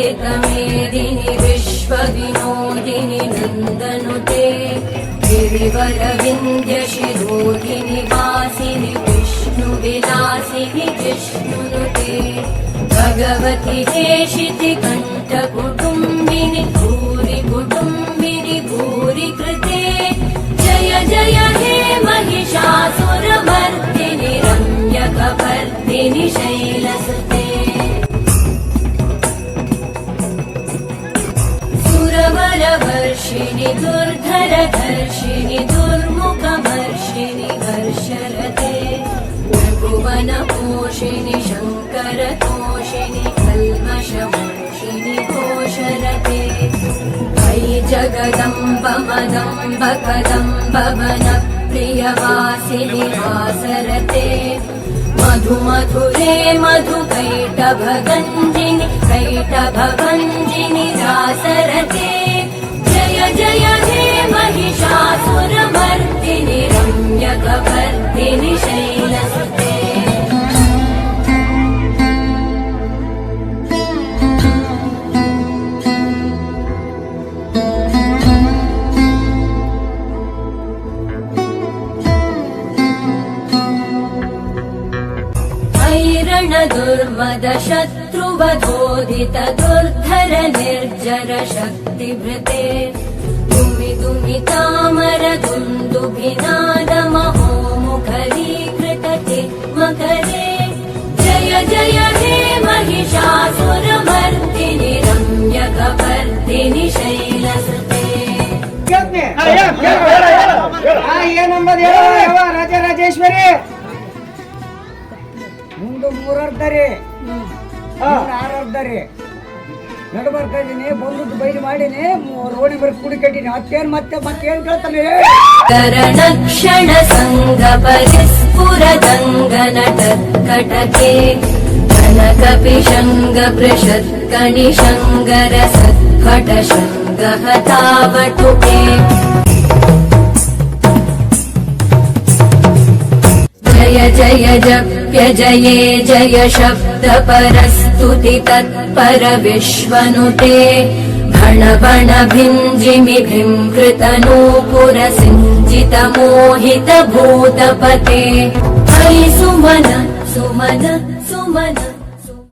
वन्दितमेदिनि विश्वविनोदिनि नन्दनुते गिरिवरविन्द्यशिरोधिनि वासिनि विष्णुविलासिनि जिष्णुनुते भगवति हेशिति कण्ठकुटुम्बिनि सुरवरवर्षिणि दुर्धरधर्षिणि दुर्मुखवर्षिणि हर्षरते भुवनपोषिणि शङ्करतोषिणि कल्मषमोषिणि घोषरते वै जगदम्ब मदम्ब कदम्ब वनप्रियवासिनि वासरते मधु मधुरे मधुकैटभगञ्जिनि कैटभगञ्जिनि ऐरण दुर्मद शत्रुवधोदित दुर्धर निर्जर शक्तिभृते दुमि दुमि तामर दुन्दुभिनाद महोमुखरीकृतते मकरे जय जय हे महिषासुरमर्दिनि रम्यकपर्दिनि शैलसुते ಕೇಳ್ತೀನಿ. ಹಾ, ಹೇಳು, ಹೇಳು, ಹೇಳು, ಹೇಳು, ಹೇಳು. ಆ, ಏನಂಬುದು ಹೇಳು ಯವ್ವ ರಾಜ ರಾಜೇಶ್ವರಿ ಮುಂದೆ ಮೂರರ್ಧರಿ ಆರರ್ಧರಿ ನಡು ಬರ್ತಾ ಇದೀನಿ ಬಂದದ್ದು ಬೈಲು ಮೂರು ರೋಡಿ ಬರ್ ಕುಡಿ ಕಟ್ಟಿನಿ. ಅತ್ತೇನ್ ಮತ್ತೆ ಮತ್ತೆ ಏನ್ ಕೇಳ್ತಾನೆ ಕರಣಕ್ಷಣ ಸಂಗ ಪರಿಸ್ಫುರ ದಂಗ ನಟ ಕಟಕೆ. ಕನಕಪಿಶಂಗ ಪ್ರಶತ್ ಕಣಿಶಂಗರ ಸತ್ಕಟ ಶಂಗ ಹತಾವಟುಕೆ. जय जय जप्य जये जय शब्द परस्तुति तत्पर विश्वनुते मोहित भूतपते हरि सुमन सुमन सुमन